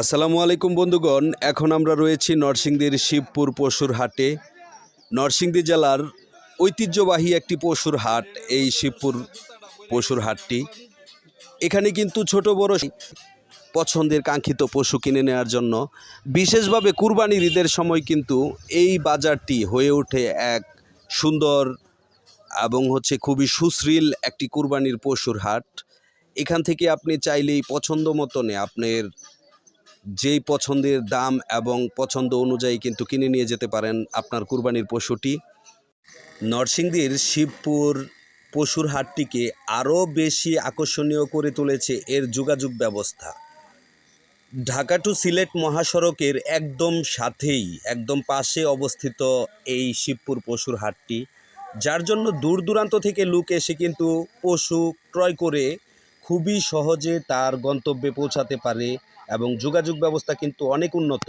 আসসালামু আলাইকুম বন্ধুগণ, এখন আমরা রয়েছি নরসিংদীর শিবপুর পশুর হাটে। নরসিংদী জেলার ঐতিহ্যবাহী একটি পশুর হাট, এই শিবপুর পশুর হাটটি। এখানে কিন্তু ছোট বড় পছন্দের কাঙ্ক্ষিত পশু কিনে নেওয়ার জন্য বিশেষভাবে কুরবানির ঈদের সময় কিন্তু এই বাজারটি হয়ে ওঠে এক সুন্দর এবং হচ্ছে খুবই সুশ্রীল একটি কুরবানির পশুর হাট। এখান থেকে আপনি চাইলেই পছন্দ মতনে আপনার যেই পছন্দের দাম এবং পছন্দ অনুযায়ী কিন্তু কিনে নিয়ে যেতে পারেন আপনার কুরবানির পশুটি। নরসিংদীর শিবপুর পশুর হাটটিকে আরও বেশি আকর্ষণীয় করে তুলেছে এর যোগাযোগ ব্যবস্থা। ঢাকা টু সিলেট মহাসড়কের একদম সাথেই, একদম পাশে অবস্থিত এই শিবপুর পশুর হাটটি, যার জন্য দূর দূরান্ত থেকে লোক এসে কিন্তু পশু ক্রয় করে খুবই সহজে তার গন্তব্যে পৌঁছাতে পারে এবং যোগাযোগ ব্যবস্থা কিন্তু অনেক উন্নত।